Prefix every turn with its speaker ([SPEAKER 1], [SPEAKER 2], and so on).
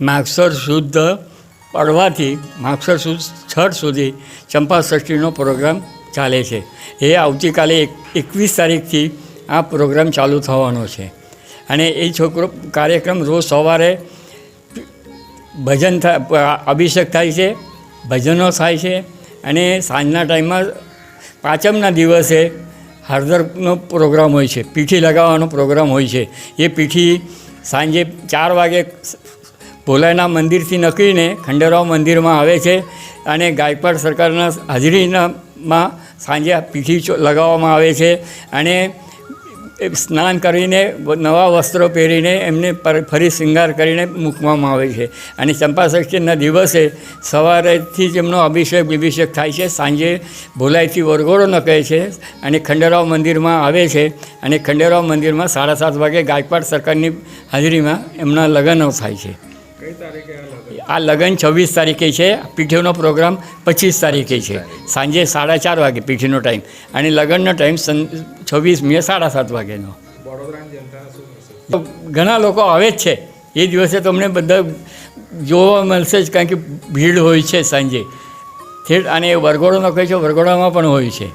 [SPEAKER 1] માગસર શુદ્ધ પડવાથી, માગસર સુદ છઠ સુધી ચંપાષષ્ઠીનો પ્રોગ્રામ ચાલે છે. એ આવતીકાલે એક, એકવીસ તારીખથી આ પ્રોગ્રામ ચાલુ થવાનો છે. અને એ છોકરો કાર્યક્રમ રોજ સવારે ભજન થાય અભિષેક થાય છે, ભજનો થાય છે અને સાંજના ટાઈમમાં પાંચમના દિવસે હળદરનો પ્રોગ્રામ હોય છે. પીઠી લગાવવાનો પ્રોગ્રામ હોય છે. એ પીઠી સાંજે ચાર વાગે ભોલાના મંદિરથી નકળીને ખંડેરાવ મંદિરમાં આવે છે અને ગાયકવાડ સરકારના હાજરીમાં સાંજે પીઠી લગાવવામાં આવે છે અને સ્નાન કરીને નવા વસ્ત્રો પહેરીને એમને ફરી શૃંગાર કરીને મૂકવામાં આવે છે. અને ચંપાષષ્ઠીના દિવસે સવારેથી જ એમનો અભિષેક બિભિષેક થાય છે. સાંજે ભોલાઈથી વરઘોડો નકળે છે અને ખંડેરાવ મંદિરમાં આવે છે અને ખંડેરાવ મંદિરમાં સાડા સાત વાગે ગાયકવાડ સરકારની હાજરીમાં એમના લગ્નો થાય છે.
[SPEAKER 2] આ લગ્ન?
[SPEAKER 1] છવ્વીસ તારીખે છે પીઠીનો પ્રોગ્રામ પચીસ તારીખે છે. સાંજે સાડા ચાર વાગે પીઠીનો ટાઈમ અને લગ્નનો ટાઈમ છવ્વીસ મે સાડા સાત વાગ્યાનો તો ઘણા લોકો આવે જ છે. એ દિવસે તમને બધા જોવા મળશે જ કારણ કે ભીડ હોય છે સાંજે. થેટ અને વરઘોડો કહે છે વરઘોડામાં પણ હોય છે.